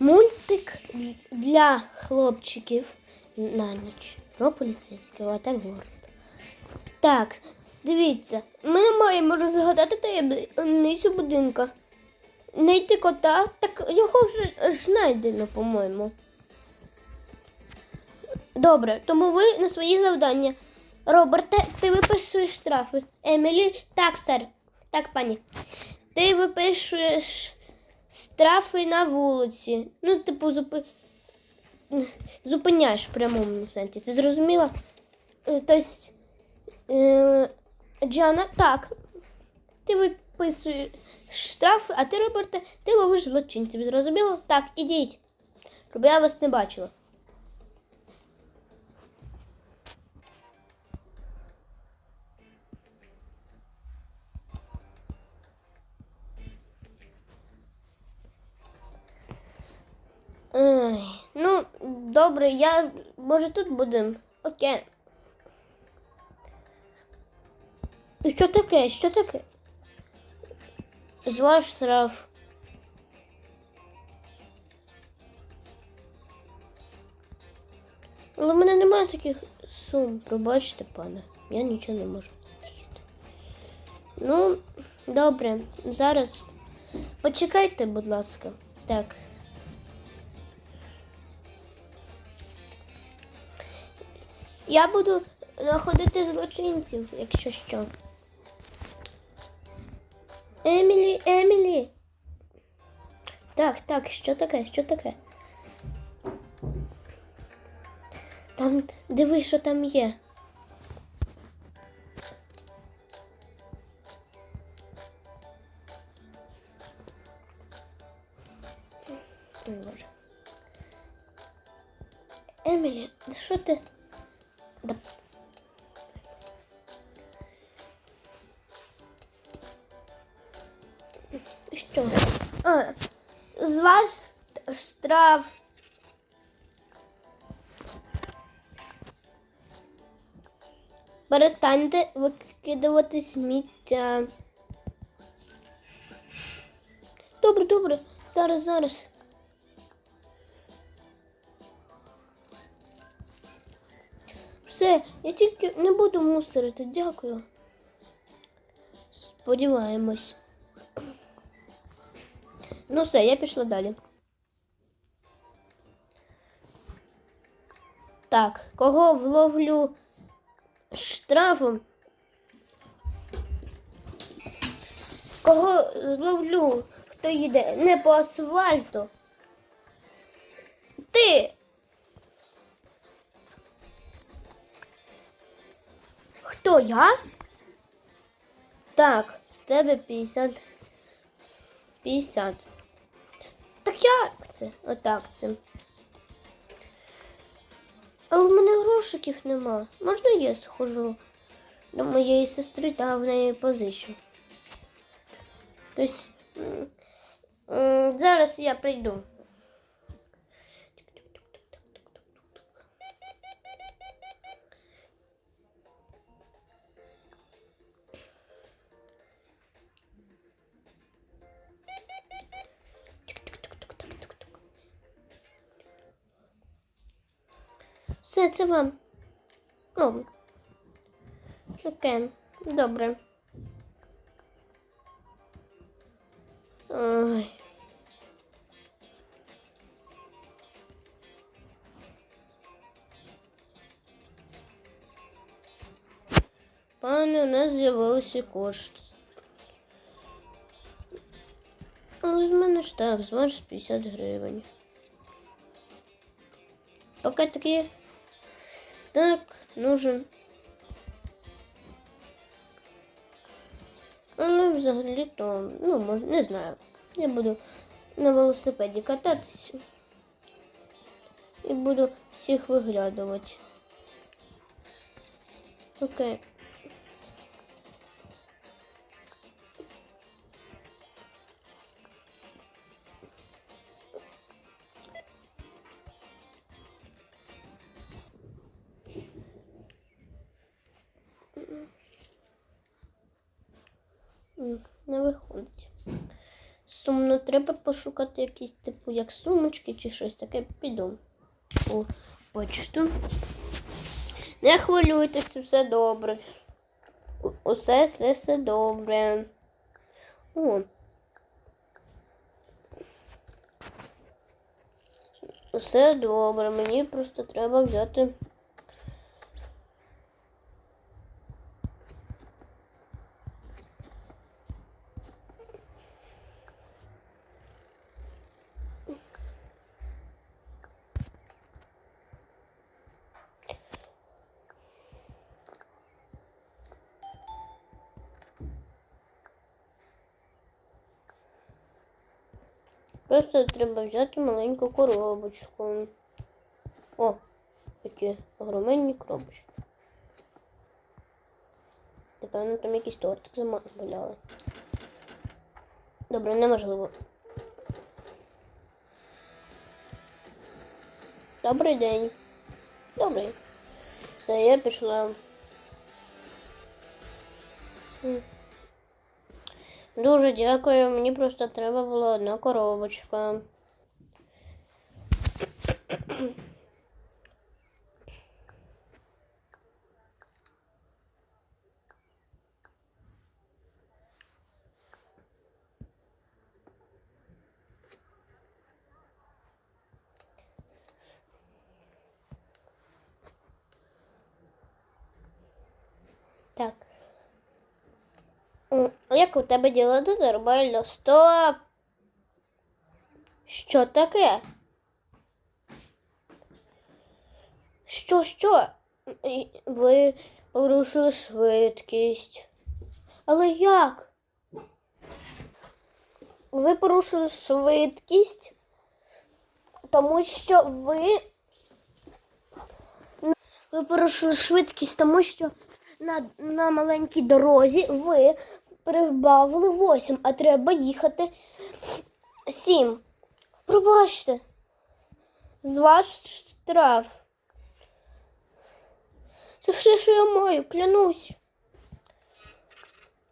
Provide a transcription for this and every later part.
Мультик для хлопчиків на ніч. Про поліцейського Ватерворд. Так, дивіться, ми не маємо розгадати таємницю будинка. Знайти кота, так його вже знайдено, по-моєму. Добре, тому ви на свої завдання. Роберте, ти виписуєш штрафи. Емілі, так, сер. Так, пані. Ти виписуєш штрафи на вулиці. Ну, типу, зупи... зупиняєш в прямому сенсі. Ти зрозуміла? Е, Тобто, е, Джана, так. Ти виписуєш штрафи, а ти, Роберте, ти ловиш злочинців. Зрозуміло? Так, ідіть. Щоб я вас не бачила. Добре, я може тут будемо. Окей. Що таке? Що таке? Зваж штраф. Але в мене немає таких сум. Пробачте, пане. Я нічого не можу діяти. Ну, добре, зараз почекайте, будь ласка. Так. Я буду знаходити злочинців, якщо що. Емілі, Емілі. Так, так, що таке? Що таке? Там диви, що там є. Що? А, з вас штраф. Перестаньте викидувати сміття. Добре, добре. Зараз, зараз. Все, я тільки не буду мусорити, дякую. Сподіваємось. Ну все, я пішла далі. Так, кого вловлю штрафом? Кого зловлю, хто їде не по асфальту? Ти! Хто я? Так, з тебе 50. 50. Так як це? Отак це. Але в мене грошиків нема. Можна я схожу до моєї сестри та в неї позичу? Тобто, зараз я прийду. Все, це вам. О. Окей, добре. Ой. Пане, у нас з'явилися кошти. Але з мене ж так, з вас 50 гривень. Поки такі. Так, нужен. Але взагалі то, ну, може, не знаю. Я буду на велосипеді кататися. І буду всіх виглядувати. Окей. Треба якісь, типу, як сумочки чи щось таке. Піду у почту. Не хвилюйтесь, все добре. Усе, все, все добре. О. Все добре, мені просто треба взяти. Просто треба взяти маленьку коробочку. О, які огроменні коробочки. Напевно, там якийсь тортик замовляли. Добре, неможливо. Добрий день. Добрий. Все, я пішла. Дуже дякую. Мені просто треба була одна коробочка. Так. М, Як у тебе діла тут нормально? Стоп! Що таке? Що, що? Ви порушили швидкість. Але як? Ви порушили швидкість, тому що ви. Ви порушили швидкість, тому що на, на маленькій дорозі ви прибавили 8, а треба їхати 7. Пробачте. З ваш штраф. Це все, що я маю, клянусь.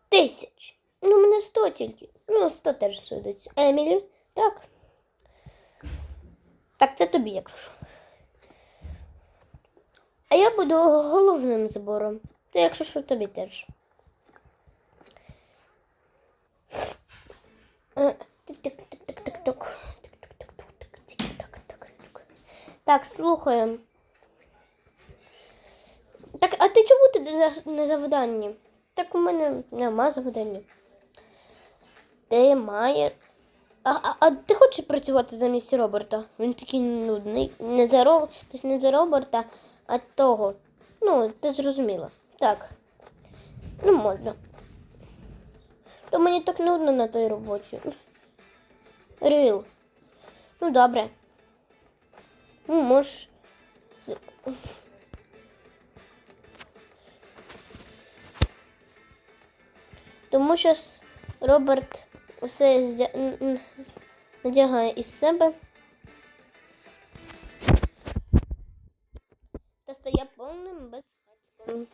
Тисяч. Ну, мене 100 тільки. Ну, 100 теж судиться. Емілі, так. Так, це тобі, якщо. А я буду головним збором. Та якщо що, тобі теж. Так, слухаємо. Так, а ти чому ти не за- не завданні? Так у мене нема завдання. Ти маєш. А, а, а ти хочеш працювати замість Роберта? Він такий нудний. Не за, Роб... тобто не за Роберта, а того. Ну, ти зрозуміла. Так. Ну, можна. То мені так нудно на той роботі. Рил. Ну, добре. Ну, можеш. Це- Тому що Роберт все здя- надягає із себе та стає повним безхатьком.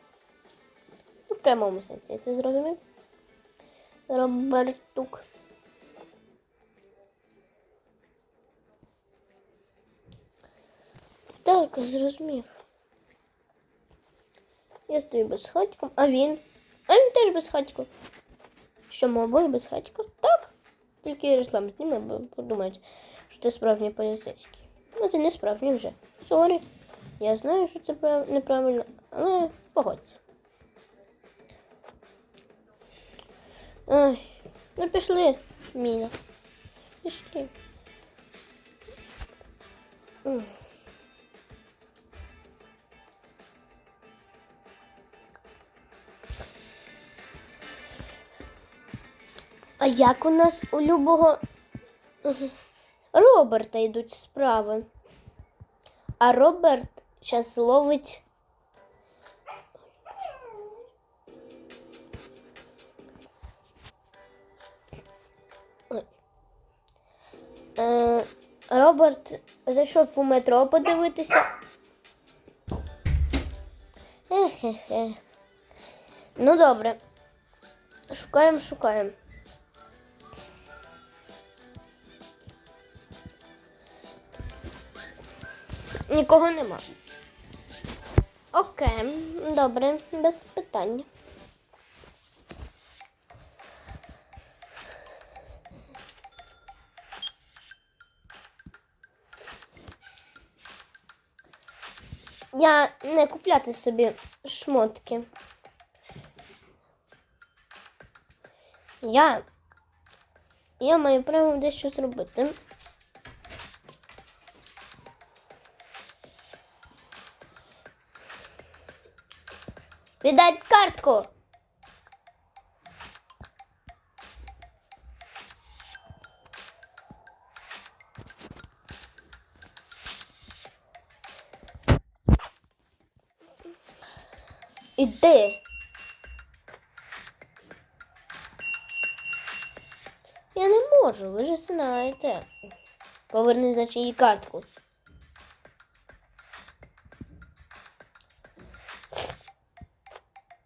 Ну, в прямому сенсі, ти зрозумів? Робертук. Так, зрозумів. Я стою безхатьком, а він. А він теж безхатько. Що ми обоє безхатько? Так. Тільки Ярослав зніме, бо подумають, що ти справжній поліцейський. Ну, ти не справжній вже. Сорі. Я знаю, що це прав- неправильно, але погодься. Ай, ну пішли, Міна. Пішли. М. А як у нас у любого. Роберта йдуть справи? А Роберт зараз ловить. Е, Роберт зайшов у метро подивитися. Хе-хе-хе. Ну добре. Шукаємо, шукаємо. Нікого нема. Окей, добре, без питань. Я не купляти собі шмотки. Я. Я маю право дещо зробити. Віддать картку. Іди. Я не можу, ви ж знаєте. Поверни, значить, її картку.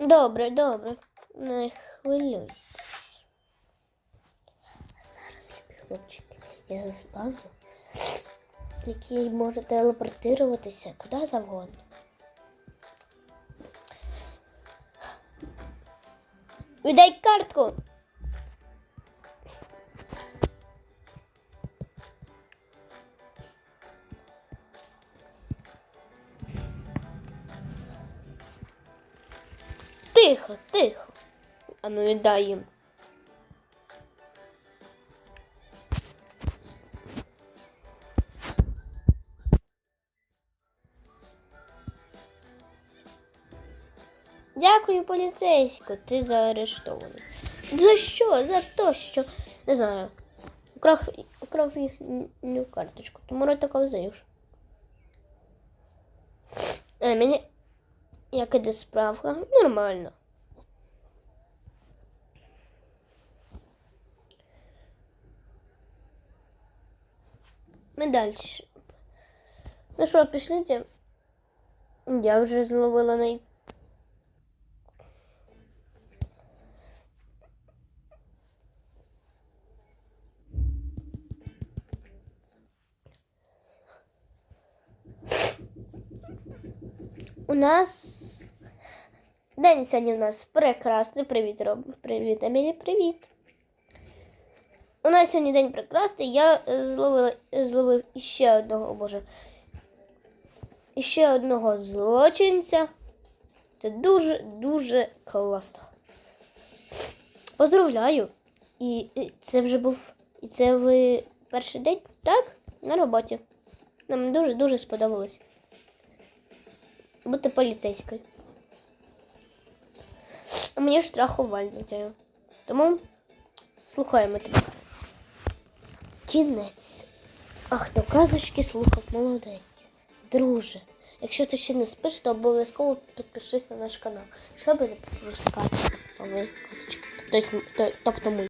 Добре, добре. Не хвилюйся. Зараз, любі хлопчики, я заспавлю, який може телепортуватися куди завгодно. Віддай картку. А ну віддай їм. Дякую, поліцейську, ти заарештований. За що? За те, що не знаю. Украв, украв їхню карточку. Тому рот така взаєш. Е, мені як іде справка? Нормально. Ми далі. Ну що, пішлите? Я вже зловила най... У нас день сьогодні у нас прекрасний. Привіт, Роб. Привіт, Емілі, привіт. У нас сьогодні день прекрасний. Я е, зловила, зловив іще одного, о боже. Іще одного злочинця. Це дуже дуже класно. Поздравляю. І, це вже був. І це ви перший день? Так? На роботі. Нам дуже-дуже сподобалось бути поліцейською. А мені ж страхувальницею. Тому слухаємо тебе. Кінець. А хто казочки слухав, молодець. Друже. Якщо ти ще не спиш, то обов'язково підпишись на наш канал, щоб не пропускати нові казочки. Тобто, тобто мультики.